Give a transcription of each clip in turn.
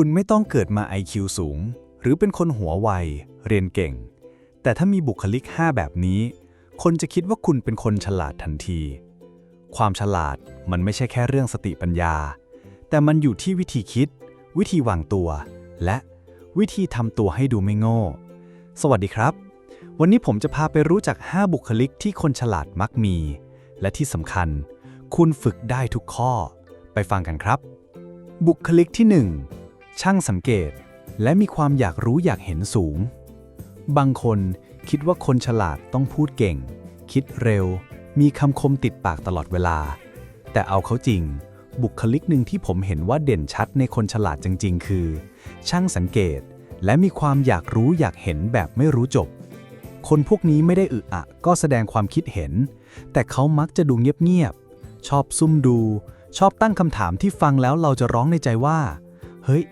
คุณไม่ต้องเกิดมา IQ สูง หรือเป็นคนหัวไว เรียนเก่ง แต่ถ้ามีบุคลิก 5 แบบนี้ คนจะคิดว่าคุณเป็นคนฉลาดทันที ความฉลาดมันไม่ใช่แค่เรื่องสติปัญญา แต่มันอยู่ที่วิธีคิด วิธีวางตัว และวิธีทำตัวให้ดูไม่โง่ สวัสดีครับ วันนี้ผมจะพาไปรู้จัก 5 บุคลิกที่คนฉลาดมักมี และที่สำคัญ คุณฝึกได้ทุกข้อ ไปฟังกันครับ บุคลิกที่ 1 ช่างสังเกต และมีความอยากรู้อยากเห็นสูง บางคนคิดว่าคนฉลาดต้องพูดเก่ง คิดเร็ว มีคำคมติดปากตลอดเวลา แต่เอาเขาจริง บุคลิกหนึ่งที่ผมเห็นว่าเด่นชัดในคนฉลาดจริง ๆ คือ ช่างสังเกต และมีความอยากรู้อยากเห็นแบบไม่รู้จบ คนพวกนี้ไม่ได้อึอะ ก็แสดงความคิดเห็น แต่เขามักจะดูเงียบๆชอบซุ่มดู ชอบตั้งคำถามที่ฟังแล้วเราจะร้องในใจว่า เฮ้ย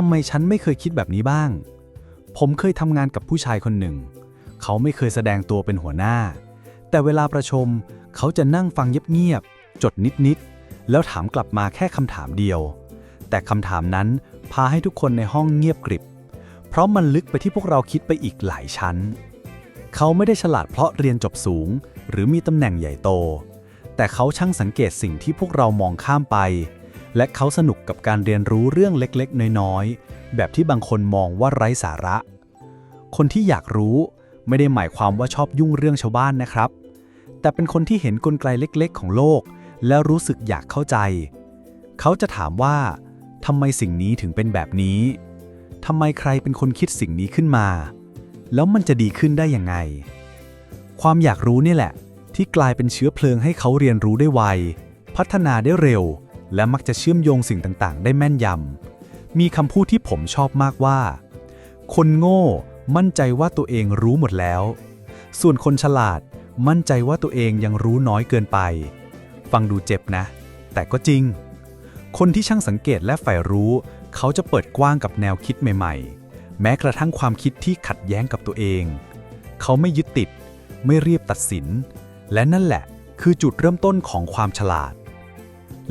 ทำไมฉันไม่เคยคิดแบบนี้บ้าง ผมเคยทำงานกับผู้ชายคนหนึ่ง เขาไม่เคยแสดงตัวเป็นหัวหน้า แต่เวลาประชุมเขาจะนั่งฟังเงียบๆจดนิดๆแล้วถามกลับมาแค่คำถามเดียว แต่คำถามนั้นพาให้ทุกคนในห้องเงียบกริบ เพราะมันลึกไปที่พวกเราคิดไปอีกหลายชั้น เขาไม่ได้ฉลาดเพราะเรียนจบสูง หรือมีตำแหน่งใหญ่โต แต่เขาช่างสังเกตสิ่งที่พวกเรามองข้ามไป และเขาสนุกกับการเรียนรู้เรื่องเล็กๆ น้อยๆ แบบที่บางคนมองว่าไร้สาระ คนที่อยากรู้ไม่ได้หมายความว่าชอบยุ่งเรื่องชาวบ้านนะครับ แต่เป็นคนที่เห็นกลไกเล็กๆ ของโลก แล้วรู้สึกอยากเข้าใจ เขาจะถามว่าทำไมสิ่งนี้ถึงเป็นแบบนี้ทำไมใครเป็นคนคิดสิ่งนี้ขึ้นมา แล้วมันจะดีขึ้นได้ยังไง ความอยากรู้นี่แหละ ที่กลายเป็นเชื้อเพลิงให้เขาเรียนรู้ได้ไว พัฒนาได้เร็ว และมักจะเชื่อมโยงสิ่งต่างๆ ได้แม่นยำ มีคำพูดที่ผมชอบมากว่า คนโง่มั่นใจว่าตัวเองรู้หมดแล้ว ส่วนคนฉลาดมั่นใจว่าตัวเองยังรู้น้อยเกินไป ฟังดูเจ็บนะ แต่ก็จริง คนที่ช่างสังเกตและใฝ่รู้ เขาจะเปิดกว้างกับแนวคิดใหม่ๆ แม้กระทั่งความคิดที่ขัดแย้งกับตัวเอง เขาไม่ยึดติด ไม่รีบตัดสิน และนั่นแหละคือจุดเริ่มต้นของความฉลาด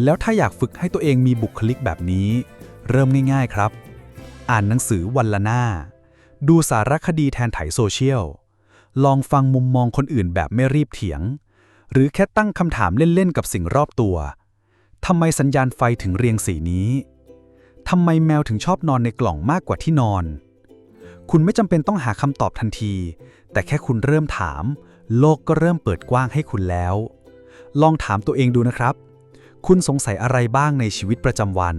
แล้วถ้าอยากฝึกให้ตัวเองมีบุคลิกแบบนี้ เริ่มง่าย ๆครับ อ่านหนังสือวันละหน้า ดูสารคดีแทนไถโซเชียล ลองฟังมุมมองคนอื่นแบบไม่รีบเถียง หรือแค่ตั้งคำถามเล่นๆกับสิ่งรอบตัวทำไมสัญญาณไฟถึงเรียงสีนี้ทำไมแมวถึงชอบนอนในกล่องมากกว่าที่นอน คุณไม่จำเป็นต้องหาคำตอบทันที แต่แค่คุณเริ่มถาม โลกก็เริ่มเปิดกว้างให้คุณแล้ว ลองถามตัวเองดูนะครับ คุณสงสัยอะไรบ้างในชีวิตประจำวัน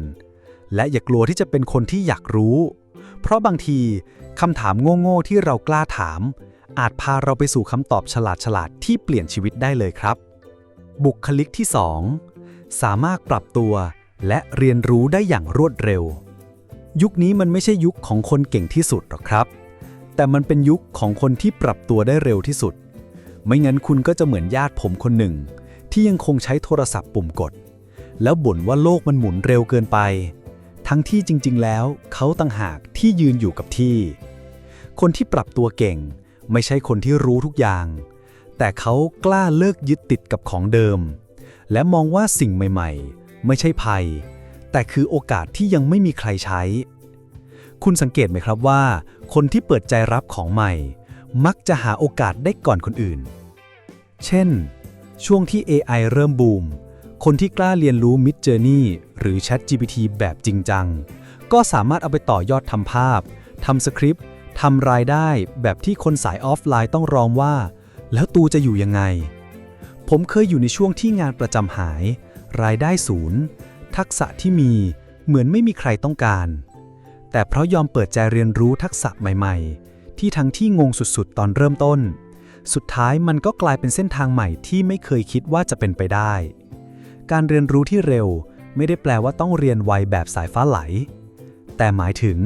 และอย่ากลัวที่จะเป็นคนที่อยากรู้ เพราะบางทีคำถามโง่ๆที่เรากล้าถาม อาจพาเราไปสู่คำตอบฉลาดๆที่เปลี่ยนชีวิตได้เลยครับ บุคลิกที่ 2 สามารถปรับตัวและเรียนรู้ได้อย่างรวดเร็ว ยุคนี้มันไม่ใช่ยุคของคนเก่งที่สุดหรอกครับ แต่มันเป็นยุคของคนที่ปรับตัวได้เร็วที่สุด ไม่งั้นคุณก็จะเหมือนญาติผมคนหนึ่ง ที่ยังคงใช้โทรศัพท์ปุ่มกด แล้วบ่นว่าโลกมันหมุนเร็วเกินไป ทั้งที่จริง ๆ แล้ว เขาต่างหากที่ยืนอยู่กับที่ คนที่ปรับตัวเก่ง ไม่ใช่คนที่รู้ทุกอย่าง แต่เขากล้าเลิกยึดติดกับของเดิม และมองว่าสิ่งใหม่ ๆ ไม่ใช่ภัย แต่คือโอกาสที่ยังไม่มีใครใช้ คุณสังเกตไหมครับว่า คนที่เปิดใจรับของใหม่ มักจะหาโอกาสได้ก่อนคนอื่น เช่น ช่วงที่ AI เริ่มบูม คนที่กล้าเรียนรู้ Mid Journey หรือ ChatGPT แบบจริงจัง ก็สามารถเอาไปต่อยอดทำภาพทำสคริปต์ทำรายได้แบบที่คนสายออฟไลน์ต้องรองว่า แล้วตูจะอยู่ยังไง ผมเคยอยู่ในช่วงที่งานประจำหาย รายได้ศูนย์ ทักษะที่มีเหมือนไม่มีใครต้องการ แต่เพราะยอมเปิดใจเรียนรู้ทักษะใหม่ ๆ ที่ทั้งที่งงสุดๆ ตอนเริ่มต้น สุดท้ายมันก็กลายเป็นเส้นทางใหม่ที่ไม่เคยคิดว่าจะเป็นไปได้ การเรียนรู้ที่เร็วไม่ได้แปลว่าต้องเรียนไวแบบสายฟ้าไหล แต่หมายถึง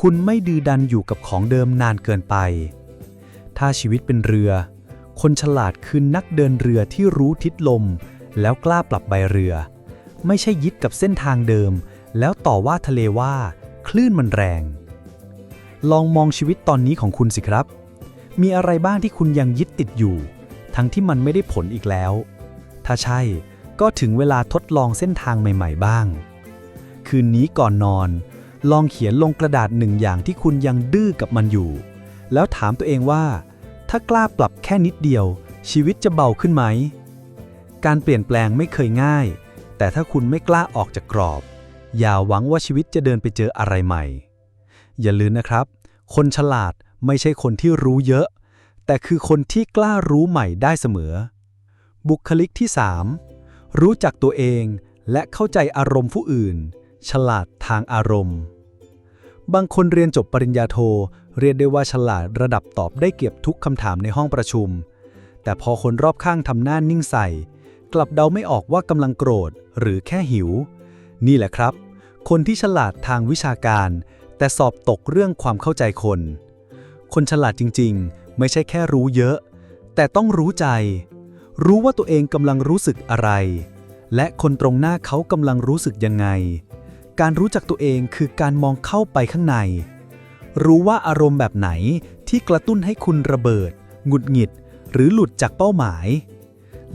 คุณไม่ดื้อดันอยู่กับของเดิมนานเกินไป ถ้าชีวิตเป็นเรือ คนฉลาดคือนักเดินเรือที่รู้ทิศลม แล้วกล้าปรับใบเรือ ไม่ใช่ยึดกับเส้นทางเดิม แล้วต่อว่าทะเลว่า คลื่นมันแรง ลองมองชีวิตตอนนี้ของคุณสิครับ มีอะไรบ้างที่คุณยังยึดติดอยู่ ทั้งที่มันไม่ได้ผลอีกแล้ว ถ้าใช่ ก็ถึงเวลาทดลองเส้นทางใหม่ ๆ บ้าง คืนนี้ก่อนนอน ลองเขียนลงกระดาษหนึ่งอย่างที่คุณยังดื้อกับมันอยู่ แล้วถามตัวเองว่า ถ้ากล้าปรับแค่นิดเดียว ชีวิตจะเบาขึ้นไหม การเปลี่ยนแปลงไม่เคยง่าย แต่ถ้าคุณไม่กล้าออกจากกรอบ อย่าหวังว่าชีวิตจะเดินไปเจออะไรใหม่ อย่าลืมนะครับ คนฉลาดไม่ใช่คนที่รู้เยอะ แต่คือคนที่กล้ารู้ใหม่ได้เสมอ บุคลิกที่ 3 รู้จักตัวเองและเข้าใจอารมณ์ผู้อื่น ฉลาดทางอารมณ์ บางคนเรียนจบปริญญาโท เรียกได้ว่าฉลาดระดับตอบได้เก็บทุกคำถามในห้องประชุม แต่พอคนรอบข้างทำหน้านิ่งใส่ กลับเดาไม่ออกว่ากำลังโกรธหรือแค่หิว นี่แหละครับ คนที่ฉลาดทางวิชาการ แต่สอบตกเรื่องความเข้าใจคน คนฉลาดจริง ๆ ไม่ใช่แค่รู้เยอะ แต่ต้องรู้ใจ รู้ว่าตัวเองกำลังรู้สึกอะไร และคนตรงหน้าเขากำลังรู้สึกยังไง การรู้จักตัวเองคือการมองเข้าไปข้างใน รู้ว่าอารมณ์แบบไหนที่กระตุ้นให้คุณระเบิด หงุดหงิด หรือหลุดจากเป้าหมาย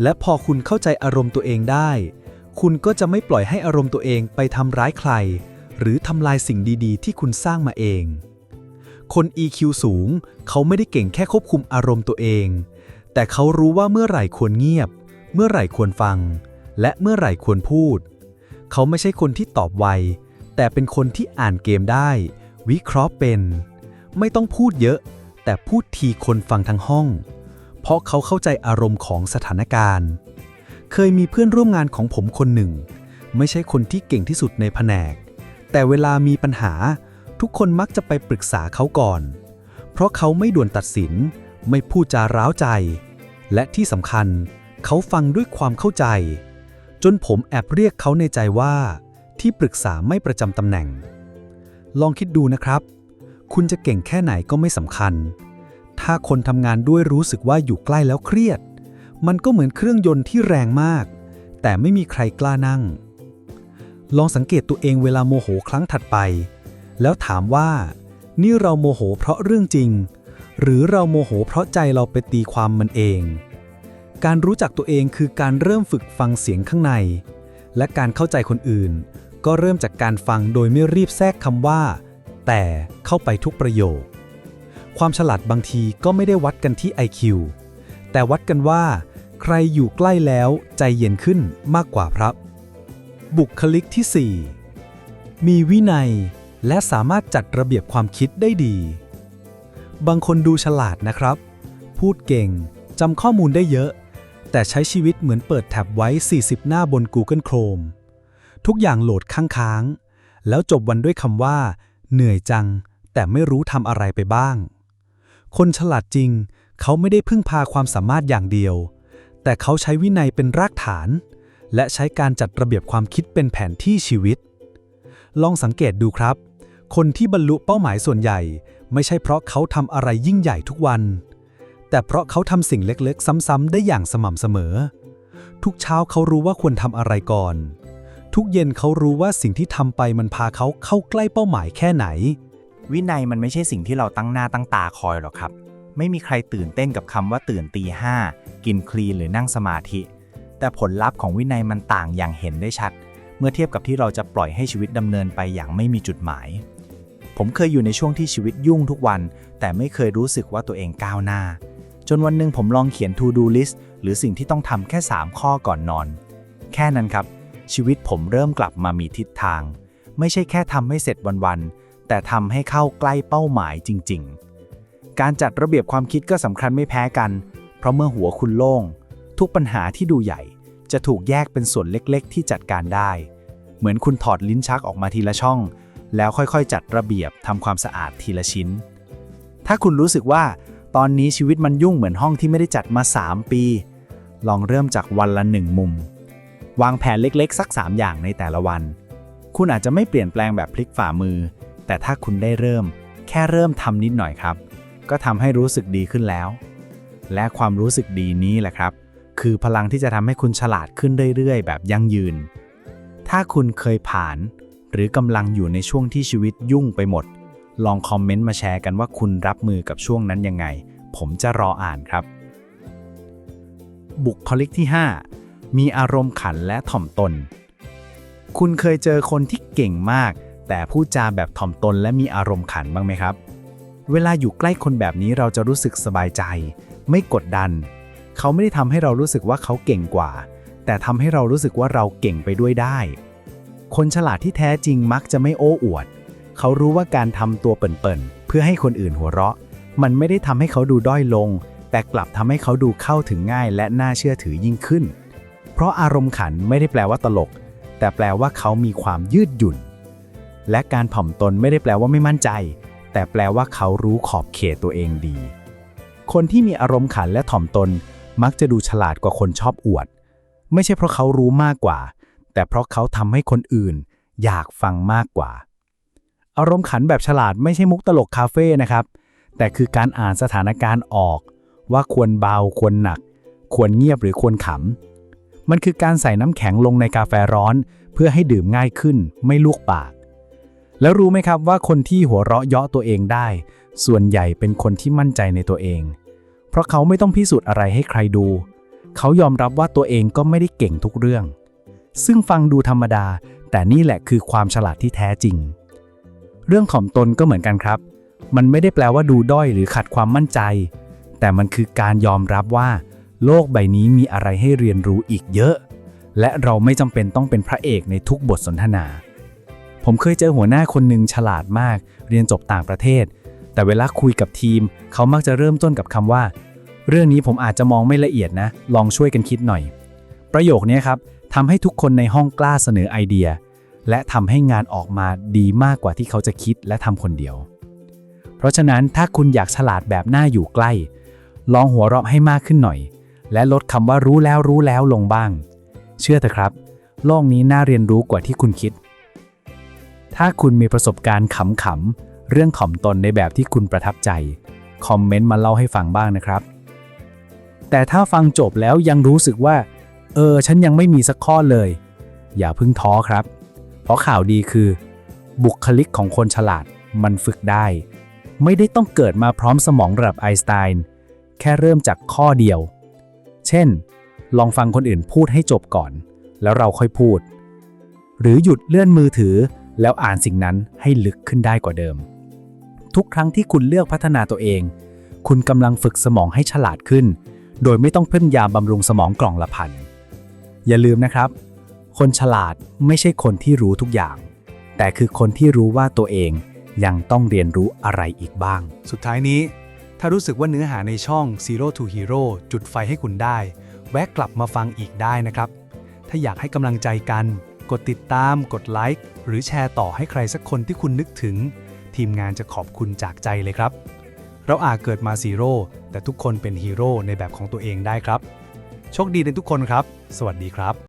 และพอคุณเข้าใจอารมณ์ตัวเองได้ คุณก็จะไม่ปล่อยให้อารมณ์ตัวเองไปทำร้ายใคร หรือทำลายสิ่งดีๆ ที่คุณสร้างมาเอง คน EQ สูง เขาไม่ได้เก่งแค่ควบคุมอารมณ์ตัวเอง แต่เขารู้ว่าเมื่อไหร่ควรเงียบ เมื่อไหร่ควรฟัง และเมื่อไหร่ควรพูด เขาไม่ใช่คนที่ตอบไว แต่เป็นคนที่อ่านเกมได้ วิเคราะห์เป็น ไม่ต้องพูดเยอะ แต่พูดทีคนฟังทั้งห้อง เพราะเขาเข้าใจอารมณ์ของสถานการณ์ เคยมีเพื่อนร่วมงานของผมคนหนึ่ง ไม่ใช่คนที่เก่งที่สุดในแผนก แต่เวลามีปัญหา ทุกคนมักจะไปปรึกษาเขาก่อน เพราะเขาไม่ด่วนตัดสิน ไม่พูดจาร้าวใจ และที่สำคัญเขาฟังด้วยความเข้าใจ จนผมแอบเรียกเขาในใจว่า ที่ปรึกษาไม่ประจำตำแหน่ง ลองคิดดูนะครับ คุณจะเก่งแค่ไหนก็ไม่สำคัญ ถ้าคนทำงานด้วยรู้สึกว่าอยู่ใกล้แล้วเครียด มันก็เหมือนเครื่องยนต์ที่แรงมาก แต่ไม่มีใครกล้านั่ง ลองสังเกตตัวเองเวลาโมโหครั้งถัดไป แล้วถามว่า นี่เราโมโหเพราะเรื่องจริง หรือเราโมโหเพราะใจเราไปตีความมันเอง การรู้จักตัวเองคือการเริ่มฝึกฟังเสียงข้างใน และการเข้าใจคนอื่น ก็เริ่มจากการฟังโดยไม่รีบแทรกคำว่า แต่เข้าไปทุกประโยค ความฉลาดบางทีก็ไม่ได้วัดกันที่ IQ แต่วัดกันว่า ใครอยู่ใกล้แล้วใจเย็นขึ้นมากกว่าครับ บุคลิกที่ 4 มีวินัยและสามารถจัดระเบียบความคิดได้ดี บางคนดูฉลาดนะครับ พูดเก่งจำข้อมูลได้เยอะ แต่ใช้ชีวิตเหมือนเปิดแท็บไว้ 40 หน้าบน Google Chrome ทุกอย่างโหลดค้างๆ แล้วจบวันด้วยคำว่า เหนื่อยจัง แต่ไม่รู้ทำอะไรไปบ้าง คนฉลาดจริง เขาไม่ได้พึ่งพาความสามารถอย่างเดียว แต่เขาใช้วินัยเป็นรากฐาน และใช้การจัดระเบียบความคิดเป็นแผนที่ชีวิต ลองสังเกตดูครับ คนที่บรรลุเป้าหมายส่วนใหญ่ ไม่ใช่เพราะเขาทำอะไรยิ่งใหญ่ทุกวัน แต่เพราะเขาทำสิ่งเล็กๆ ซ้ำๆได้อย่างสม่ำเสมอ ทุกเช้าเขารู้ว่าควรทำอะไรก่อน ทุกเย็นเขารู้ว่าสิ่งที่ทำไปมันพาเขาเข้าใกล้เป้าหมายแค่ไหน วินัยมันไม่ใช่สิ่งที่เราตั้งหน้าตั้งตาคอยหรอกครับ ไม่มีใครตื่นเต้นกับคำว่าตื่นตีห้ากินคลีนหรือนั่งสมาธิ แต่ผลลัพธ์ของวินัยมันต่างอย่างเห็นได้ชัด เมื่อเทียบกับที่เราจะปล่อยให้ชีวิตดำเนินไปอย่างไม่มีจุดหมาย ผมเคยอยู่ในช่วงที่ชีวิตยุ่งทุกวัน แต่ไม่เคยรู้สึกว่าตัวเองก้าวหน้า จนวันหนึ่งผมลองเขียน to do list หรือสิ่งที่ต้องทำแค่ 3 ข้อก่อนนอน แค่นั้นครับ ชีวิตผมเริ่มกลับมามีทิศทาง ไม่ใช่แค่ทำให้เสร็จวันๆ แต่ทำให้เข้าใกล้เป้าหมายจริง ๆ การจัดระเบียบความคิดก็สำคัญไม่แพ้กัน เพราะเมื่อหัวคุณโล่ง ทุกปัญหาที่ดูใหญ่ จะถูกแยกเป็นส่วนเล็กๆ ที่จัดการได้ เหมือนคุณถอดลิ้นชักออกมาทีละช่อง แล้วค่อยๆ จัดระเบียบทำความสะอาดทีละชิ้น ถ้าคุณรู้สึกว่าตอนนี้ชีวิตมันยุ่งเหมือนห้องที่ไม่ได้จัดมา 3 ปี ลองเริ่มจากวันละหนึ่งมุม วางแผนเล็กๆ สัก 3 อย่างในแต่ละวัน คุณอาจจะไม่เปลี่ยนแปลงแบบพลิกฝ่ามือ แต่ถ้าคุณได้เริ่ม แค่เริ่มทำนิดหน่อยครับ ก็ทำให้รู้สึกดีขึ้นแล้ว และความรู้สึกดีนี้แหละครับ คือพลังที่จะทำให้คุณฉลาดขึ้นเรื่อยๆ แบบยั่งยืน ถ้าคุณเคยผ่าน หรือกำลังอยู่ในช่วงที่ชีวิตยุ่งไปหมด ลองคอมเมนต์มาแชร์กันว่าคุณรับมือกับช่วงนั้นยังไง ผมจะรออ่านครับ บุคลิกที่ 5 มีอารมณ์ขันและถ่อมตน คุณเคยเจอคนที่เก่งมาก แต่พูดจาแบบถ่อมตนและมีอารมณ์ขันบ้างไหมครับ เวลาอยู่ใกล้คนแบบนี้เราจะรู้สึกสบายใจ ไม่กดดัน เขาไม่ได้ทำให้เรารู้สึกว่าเขาเก่งกว่า แต่ทำให้เรารู้สึกว่าเราเก่งไปด้วยได้ คนฉลาดที่แท้จริงมักจะไม่โอ้อวด เขารู้ว่าการทำตัวเปิ่นๆ เพื่อให้คนอื่นหัวเราะ มันไม่ได้ทำให้เขาดูด้อยลง แต่กลับทำให้เขาดูเข้าถึงง่ายและน่าเชื่อถือยิ่งขึ้น เพราะอารมณ์ขันไม่ได้แปลว่าตลก แต่แปลว่าเขามีความยืดหยุ่น และการผ่อมตนไม่ได้แปลว่าไม่มั่นใจ แต่แปลว่าเขารู้ขอบเขตตัวเองดี คนที่มีอารมณ์ขันและถ่อมตน มักจะดูฉลาดกว่าคนชอบอวด ไม่ใช่เพราะเขารู้มากกว่า แต่เพราะเขาทำให้คนอื่น อยากฟังมากกว่า อารมณ์ขันแบบฉลาดไม่ใช่มุกตลกคาเฟ่นะครับ แต่คือการอ่านสถานการณ์ออก ว่าควรเบาควรหนัก ควรเงียบหรือควรขำ มันคือการใส่น้ำแข็งลงในกาแฟร้อน เพื่อให้ดื่มง่ายขึ้น ไม่ลวกปาก แล้วรู้ไหมครับว่าคนที่หัวเราะเยาะตัวเองได้ ส่วนใหญ่เป็นคนที่มั่นใจในตัวเอง เพราะเขาไม่ต้องพิสูจน์อะไรให้ใครดู เขายอมรับว่าตัวเองก็ไม่ได้เก่งทุกเรื่อง ซึ่งฟังดูธรรมดา แต่นี่แหละคือความฉลาดที่แท้จริง เรื่องถ่อมตนก็เหมือนกันครับ มันไม่ได้แปลว่าดูด้อยหรือขัดความมั่นใจ แต่มันคือการยอมรับว่า โลกใบนี้มีอะไรให้เรียนรู้อีกเยอะ และเราไม่จำเป็นต้องเป็นพระเอกในทุกบทสนทนา ผมเคยเจอหัวหน้าคนหนึ่งฉลาดมาก เรียนจบต่างประเทศ แต่เวลาคุยกับทีม เขามักจะเริ่มต้นกับคำว่า เรื่องนี้ผมอาจจะมองไม่ละเอียดนะ ลองช่วยกันคิดหน่อย ประโยคนี้ครับ ทำให้ทุกคนในห้องกล้าเสนอไอเดีย และทำให้งานออกมาดีมากกว่าที่เขาจะคิดและทำคนเดียว เพราะฉะนั้นถ้าคุณอยากฉลาดแบบหน้าอยู่ใกล้ ลองหัวเราะให้มากขึ้นหน่อย และลดคำว่ารู้แล้วรู้แล้วลงบ้าง เชื่อเถอะครับ โลกนี้น่าเรียนรู้กว่าที่คุณคิด ถ้าคุณมีประสบการณ์ขำๆเรื่องถ่อมตนในแบบที่คุณประทับใจ คอมเมนต์มาเล่าให้ฟังบ้างนะครับ แต่ถ้าฟังจบแล้วยังรู้สึกว่า เออ ฉันยังไม่มีสักข้อเลย อย่าพิ่งท้อครับ เพราะข่าวดีคือ บุคลิกของคนฉลาดมันฝึกได้ ไม่ได้ต้องเกิดมาพร้อมสมองระดับไอน์สไตน์แค่เริ่มจากข้อเดียว เช่น ลองฟังคนอื่นพูดให้จบก่อน แล้วเราค่อยพูด หรือหยุดเลื่อนมือถือ แล้วอ่านสิ่งนั้นให้ลึกขึ้นได้กว่าเดิม ทุกครั้งที่คุณเลือกพัฒนาตัวเอง คุณกำลังฝึกสมองให้ฉลาดขึ้น โดยไม่ต้องเพิ่มยาบำรุงสมองกล่องละพัน อย่าลืมนะครับ คนฉลาดไม่ใช่คนที่รู้ทุกอย่าง แต่คือคนที่รู้ว่าตัวเองยังต้องเรียนรู้อะไรอีกบ้าง สุดท้ายนี้ ถ้ารู้สึกว่าเนื้อหาในช่อง Zero to Hero จุดไฟให้คุณได้ แวะกลับมาฟังอีกได้นะครับ ถ้าอยากให้กำลังใจกัน กดติดตาม กดไลค์หรือแชร์ต่อให้ใครสักคนที่คุณนึกถึง ทีมงานจะขอบคุณจากใจเลยครับ เราอาจเกิดมาซีโร่แต่ทุกคนเป็นฮีโร่ในแบบของตัวเองได้ครับ โชคดีในทุกคนครับ สวัสดีครับ